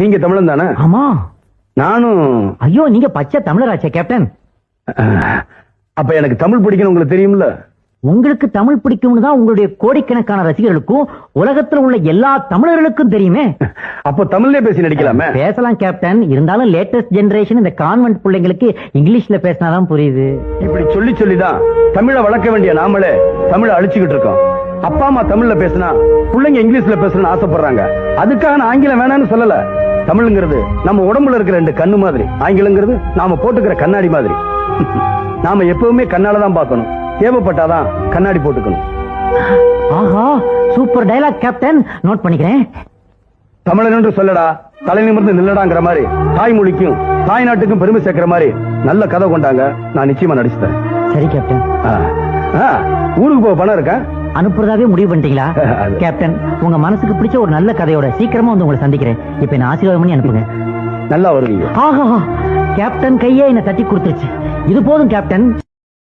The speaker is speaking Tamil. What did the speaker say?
நீங்க தமிழன் தானே? ஆமா. நானும் ஐயோ நீங்க பச்சை தமிழராச்சே கேப்டன். அப்ப எனக்கு தமிழ் பிடிக்கணும் உங்களுக்கு தெரியும்ல? உங்களுக்கு தமிழ் பிடிக்கும்னு தான் உங்களுடைய கோடிக்கணக்கான ரசிகர்களுக்கும் உலகத்துல உள்ள எல்லா தமிழர்களுக்கும் தெரியுமே. அப்போ தமிழ்லயே பேசி நடிக்கலாமே? பேசலாம் கேப்டன். இருந்தாலும் லேட்டஸ்ட் ஜெனரேஷன் இந்த கான்வென்ட் பிள்ளைங்களுக்கு இங்கிலீஷ்ல பேசினாதான் புரியுது. இப்படி சொல்லி சொல்லிதான் தமிழை வளர்க்க வேண்டிய நாமளே தமிழை அழிச்சுக்கிட்டு இருக்கோம். அப்பா அம்மா தமிழ்ல பேசினா பிள்ளைங்க இங்கிலீஷ்ல பேசணும்னு ஆசைப்படுறாங்க. அதுக்காக நான் ஆங்கிலம் வேணாம்னு சொல்லல. தமிழ்ங்கிறது நம்ம உடம்புல இருக்கிற ரெண்டு கண்ணு மாதிரி. ஆங்கிலங்கிறது நாம போட்டுக்கிற கண்ணாடி மாதிரி. நாம எப்பவுமே கண்ணால தான் பார்க்கணும். தேவைப்பட்டாதான் கண்ணாடி போட்டுக்கணும். ஆஹா சூப்பர் டயலாக் கேப்டன் நோட் பண்ணிக்கிறேன். தமிழன் என்று சொல்லடா தலை நிமிர்ந்து நில்லடாங்கிற மாதிரி தாய்மொழிக்கும் தாய் நாட்டுக்கும் பெருமை சேர்க்கிற மாதிரி நல்ல கதை கொண்டாங்க. நான் நிச்சயமா நடிச்சுட்டேன் சரி கேப்டன் ஊருக்கு போக பணம் இருக்கா? அனுப்புறதாவே முடிவு பண்ணிட்டீங்களா? கேப்டன் உங்க மனசுக்கு பிடிச்ச ஒரு நல்ல கதையோட சீக்கிரமா வந்து உங்களை சந்திக்கிறேன். இப்ப என்ன ஆசீர்வாதம் பண்ணி அனுப்புங்க. நல்லா வருவீங்க. ஆஹா கேப்டன் கையே என்ன தட்டி கொடுத்துருச்சு. இது போதும் கேப்டன்